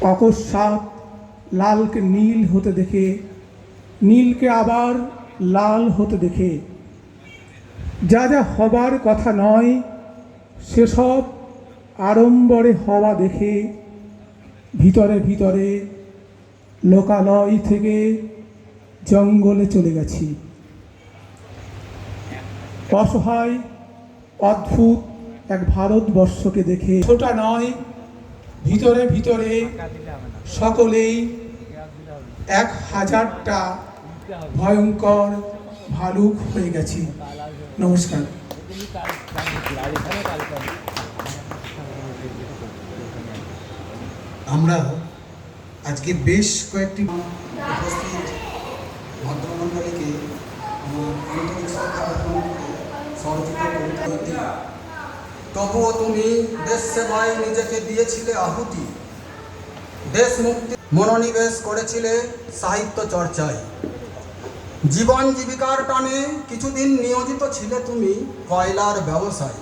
অকস্মাৎ লালকে নীল হতে দেখে, নীলকে আবার লাল হতে দেখে। যা যা হবার কথা নয়, সেসব আড়ম্বরে হওয়া দেখে, ভিতরে ভিতরে লোকালয় থেকে জঙ্গলে চলে গেছি। অসহায়, অদ্ভুত এক ভারতবর্ষকে দেখে। ছোটা নয় ভিতরে ভিতরে সকলেই এক হাজারটা ভয়ঙ্কর ভালুক হয়ে গেছি। নমস্কার। আমরা আজকে বেশ কয়েকটি উপস্থিত ভদ্রমণ্ডলীকে আমার আন্তরিক শ্রদ্ধা জ্ঞাপন করে করতে তবুও তুমি দেশ সেবায় নিজেকে দিয়েছিলে আহুতি। দেশ মুক্তি মনোনিবেশ করেছিলে সাহিত্য চর্চায়। জীবন জীবিকার টানে কিছুদিন নিয়োজিত ছিলে তুমি কয়লার ব্যবসায়।